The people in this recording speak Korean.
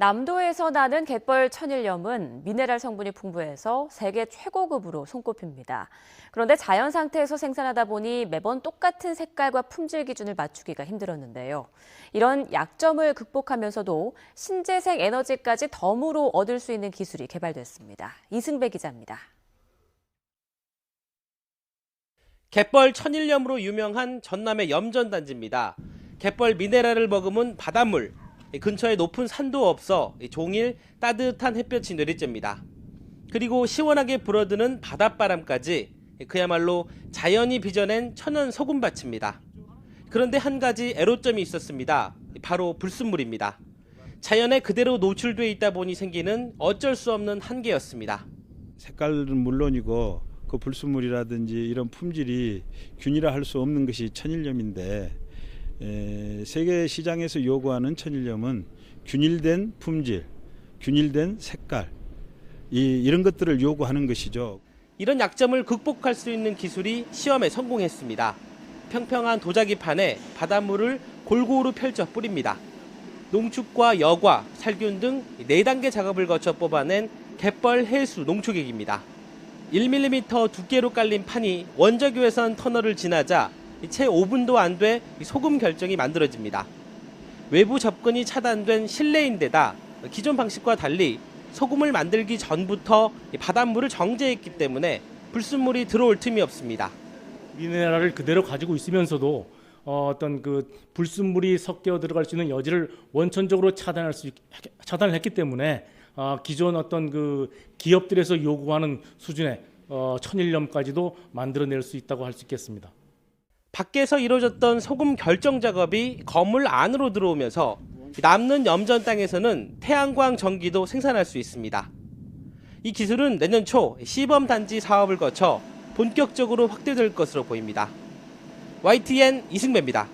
남도에서 나는 갯벌 천일염은 미네랄 성분이 풍부해서 세계 최고급으로 손꼽힙니다. 그런데 자연 상태에서 생산하다 보니 매번 똑같은 색깔과 품질 기준을 맞추기가 힘들었는데요. 이런 약점을 극복하면서도 신재생 에너지까지 덤으로 얻을 수 있는 기술이 개발됐습니다. 이승배 기자입니다. 갯벌 천일염으로 유명한 전남의 염전단지입니다. 갯벌 미네랄을 머금은 바닷물, 근처에 높은 산도 없어 종일 따뜻한 햇볕이 내리쬐입니다. 그리고 시원하게 불어드는 바닷바람까지 그야말로 자연이 빚어낸 천연 소금밭입니다. 그런데 한 가지 애로점이 있었습니다. 바로 불순물입니다. 자연에 그대로 노출돼 있다 보니 생기는 어쩔 수 없는 한계였습니다. 색깔은 물론이고 그 불순물이라든지 이런 품질이 균일화 할 수 없는 것이 천일염인데 에, 세계 시장에서 요구하는 천일염은 균일된 품질, 균일된 색깔 이, 이런 것들을 요구하는 것이죠. 이런 약점을 극복할 수 있는 기술이 시험에 성공했습니다. 평평한 도자기 판에 바닷물을 골고루 펼쳐 뿌립니다. 농축과 여과, 살균 등 4단계 작업을 거쳐 뽑아낸 갯벌 해수 농축액입니다. 1mm 두께로 깔린 판이 원자교에선 터널을 지나자 채 5분도 안 돼 소금 결정이 만들어집니다. 외부 접근이 차단된 실내인데다 기존 방식과 달리 소금을 만들기 전부터 이 바닷물을 정제했기 때문에 불순물이 들어올 틈이 없습니다. 미네랄을 그대로 가지고 있으면서도 어, 어떤 그 불순물이 섞여 들어갈 수 있는 여지를 원천적으로 차단할 수 있, 차단을 했기 때문에 어, 기존 어떤 그 기업들에서 요구하는 수준의 어, 천일염까지도 만들어낼 수 있다고 할 수 있겠습니다. 밖에서 이루어졌던 소금 결정 작업이 건물 안으로 들어오면서 남는 염전 땅에서는 태양광 전기도 생산할 수 있습니다. 이 기술은 내년 초 시범 단지 사업을 거쳐 본격적으로 확대될 것으로 보입니다. YTN 이승배입니다.